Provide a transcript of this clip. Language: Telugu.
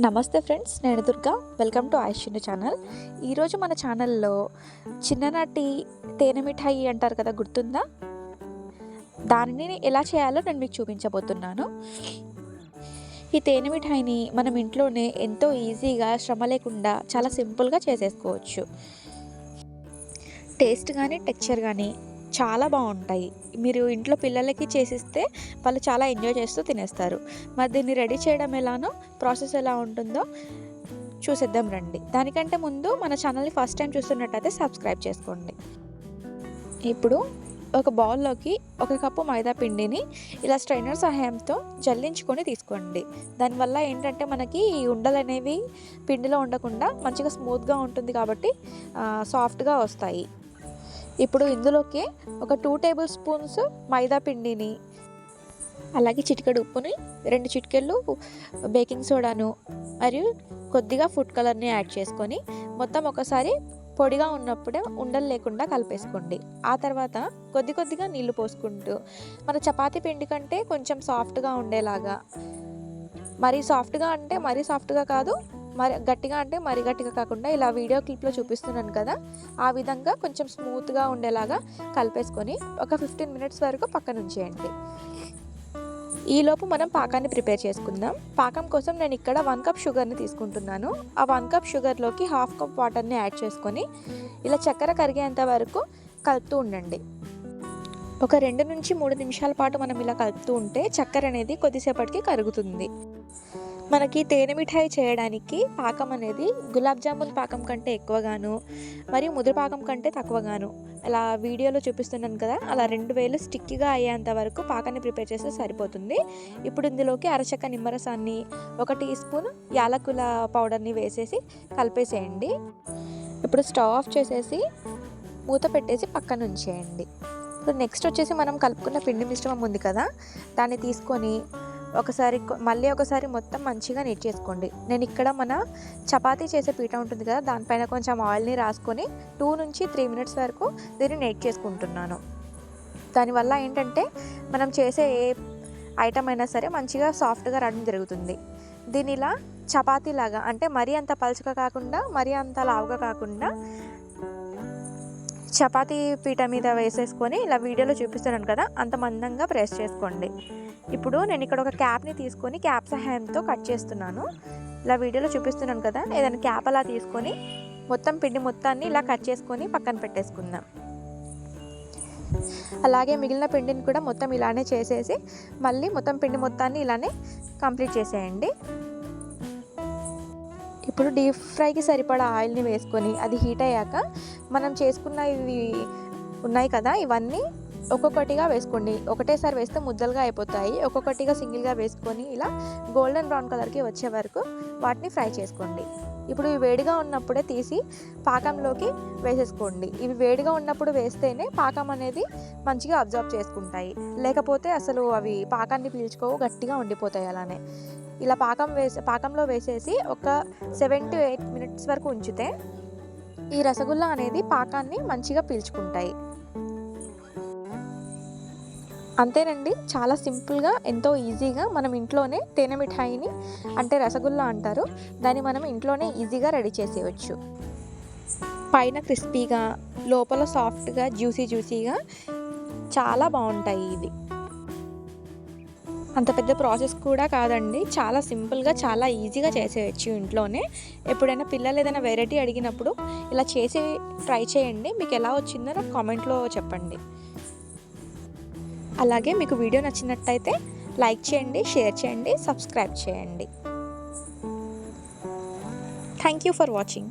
నమస్తే ఫ్రెండ్స్ నేను దుర్గా. వెల్కమ్ టు ఐషిన్ ఛానల్ ఈరోజు మన ఛానల్లో చిన్ననాటి తేనె మిఠాయి అంటారు కదా గుర్తుందా? దానిని ఎలా చేయాలో నేను మీకు చూపించబోతున్నాను. ఈ తేనె మిఠాయిని మనం ఇంట్లోనే ఎంతో ఈజీగా శ్రమ లేకుండా చాలా సింపుల్గా చేసేసుకోవచ్చు. టేస్ట్ కానీ టెక్చర్ కానీ చాలా బాగుంటాయి. మీరు ఇంట్లో పిల్లలకి చేసిస్తే వాళ్ళు చాలా ఎంజాయ్ చేస్తూ తినేస్తారు. మరి దీన్ని రెడీ చేయడం ఎలానో ప్రాసెస్ ఎలా ఉంటుందో చూసేద్దాం రండి. దానికంటే ముందు మన ఛానల్ని ఫస్ట్ టైం చూస్తున్నట్టయితే సబ్స్క్రైబ్ చేసుకోండి. ఇప్పుడు ఒక బౌల్లోకి ఒక కప్పు మైదా పిండిని ఇలా స్ట్రైనర్ సహాయంతో జల్లించుకొని తీసుకోండి. దానివల్ల ఏంటంటే మనకి ఈ ఉండలు అనేవి పిండిలో ఉండకుండా మంచిగా స్మూత్గా ఉంటుంది కాబట్టి సాఫ్ట్గా వస్తాయి. ఇప్పుడు ఇందులోకి ఒక టూ టేబుల్ స్పూన్స్ మైదా పిండిని అలాగే చిటికెడు ఉప్పుని రెండు చిటికెళ్ళు బేకింగ్ సోడాను మరియు కొద్దిగా ఫుడ్ కలర్ని యాడ్ చేసుకొని మొత్తం ఒకసారి పొడిగా ఉన్నప్పుడే ఉండలు లేకుండా కలిపేసుకోండి. ఆ తర్వాత కొద్ది కొద్దిగా నీళ్ళు పోసుకుంటూ మన చపాతీ పిండి కంటే కొంచెం సాఫ్ట్గా ఉండేలాగా మరీ సాఫ్ట్గా అంటే మరీ సాఫ్ట్గా కాదు మరి గట్టిగా అంటే మరి గట్టిగా కాకుండా ఇలా వీడియో క్లిప్లో చూపిస్తున్నాను కదా ఆ విధంగా కొంచెం స్మూత్గా ఉండేలాగా కలిపేసుకొని ఒక ఫిఫ్టీన్ మినిట్స్ వరకు పక్కన ఉంచేయండి. ఈలోపు మనం పాకాన్ని ప్రిపేర్ చేసుకుందాం. పాకం కోసం నేను ఇక్కడ వన్ కప్ షుగర్ని తీసుకుంటున్నాను. ఆ వన్ కప్ షుగర్లోకి హాఫ్ కప్ వాటర్ని యాడ్ చేసుకొని ఇలా చక్కెర కరిగేంత వరకు కలుపుతూ ఉండండి. ఒక రెండు నుంచి మూడు నిమిషాల పాటు మనం ఇలా కలుపుతూ ఉంటే చక్కెర అనేది కొద్దిసేపటికి కరుగుతుంది. మనకి తేనె మిఠాయి చేయడానికి పాకం అనేది గులాబ్ జామున్ పాకం కంటే ఎక్కువగాను మరియు ముదురు పాకం కంటే తక్కువగాను. అలా వీడియోలో చూపిస్తున్నాను కదా అలా రెండు వేలు స్టిక్గా అయ్యేంత వరకు పాకాన్ని ప్రిపేర్ చేస్తే సరిపోతుంది. ఇప్పుడు ఇందులోకి అరచక్క నిమ్మరసాన్ని ఒక టీ స్పూన్ యాలకుల పౌడర్ని వేసేసి కలిపేసేయండి. ఇప్పుడు స్టవ్ ఆఫ్ చేసేసి మూత పెట్టేసి పక్కన ఉంచేయండి. ఇప్పుడు నెక్స్ట్ వచ్చేసి మనం కలుపుకున్న పిండి మిశ్రమం ఉంది కదా దాన్ని తీసుకొని ఒకసారి మళ్ళీ ఒకసారి మొత్తం మంచిగా నీట్ చేసుకోండి. నేను ఇక్కడ మన చపాతీ చేసే పీట ఉంటుంది కదా దానిపైన కొంచెం ఆయిల్ని రాసుకొని టూ నుంచి త్రీ మినిట్స్ వరకు దీన్ని నెట్ చేసుకుంటున్నాను. దానివల్ల ఏంటంటే మనం చేసే ఏ ఐటమ్ అయినా సరే మంచిగా సాఫ్ట్గా రావడం జరుగుతుంది. దీని ఇలా చపాతీలాగా అంటే మరీ అంత పలుచగా కాకుండా మరీ అంత లావుగా కాకుండా చపాతీ పీట మీద వేసేసుకొని ఇలా వీడియోలో చూపిస్తున్నాను కదా అంత మందంగా ప్రెస్ చేసుకోండి. ఇప్పుడు నేను ఇక్కడ ఒక క్యాప్ని తీసుకొని క్యాప్ సహాయంతో కట్ చేస్తున్నాను. ఇలా వీడియోలో చూపిస్తున్నాను కదా ఏదైనా క్యాప్ అలా తీసుకొని మొత్తం పిండి మొత్తాన్ని ఇలా కట్ చేసుకొని పక్కన పెట్టేసుకుందాం. అలాగే మిగిలిన పిండిని కూడా మొత్తం ఇలానే చేసేసి మళ్ళీ మొత్తం పిండి మొత్తాన్ని ఇలానే కంప్లీట్ చేసేయండి. ఇప్పుడు డీప్ ఫ్రైకి సరిపడా ఆయిల్ని వేసుకొని అది హీట్ అయ్యాక మనం చేసుకున్న ఇవి ఉన్నాయి కదా ఇవన్నీ ఒక్కొక్కటిగా వేసుకోండి. ఒకటేసారి వేస్తే ముద్దలుగా అయిపోతాయి. ఒక్కొక్కటిగా సింగిల్గా వేసుకొని ఇలా గోల్డెన్ బ్రౌన్ కలర్కి వచ్చే వరకు వాటిని ఫ్రై చేసుకోండి. ఇప్పుడు ఇవి వేడిగా ఉన్నప్పుడే తీసి పాకంలోకి వేసేసుకోండి. ఇవి వేడిగా ఉన్నప్పుడు వేస్తేనే పాకం అనేది మంచిగా అబ్జర్వ్ చేసుకుంటాయి. లేకపోతే అసలు అవి పాకాన్ని పీల్చుకోవు గట్టిగా ఉండిపోతాయి అలానే. ఇలా పాకం వేసి పాకంలో వేసేసి ఒక సెవెన్ టు ఎయిట్ మినిట్స్ వరకు ఉంచితే ఈ రసగుల్లా అనేది పాకాన్ని మంచిగా పీల్చుకుంటాయి. అంతేనండి చాలా సింపుల్గా ఎంతో ఈజీగా మనం ఇంట్లోనే తేనె మిఠాయిని అంటే రసగుల్లా అంటారు. దాన్ని మనం ఇంట్లోనే ఈజీగా రెడీ చేసేయచ్చు. పైన క్రిస్పీగా లోపల సాఫ్ట్గా జ్యూసీ జ్యూసీగా చాలా బాగుంటాయి ఇవి. అంత పెద్ద ప్రాసెస్ కూడా కాదండి చాలా సింపుల్గా చాలా ఈజీగా చేసేయచ్చు ఇంట్లోనే. ఎప్పుడైనా పిల్లలు ఏదైనా వెరైటీ అడిగినప్పుడు ఇలా చేసి ట్రై చేయండి మీకు ఎలా వచ్చిందో నాకు కామెంట్లో చెప్పండి. అలాగే మీకు వీడియో నచ్చినట్టయితే లైక్ చేయండి షేర్ చేయండి సబ్స్క్రైబ్ చేయండి. Thank you for watching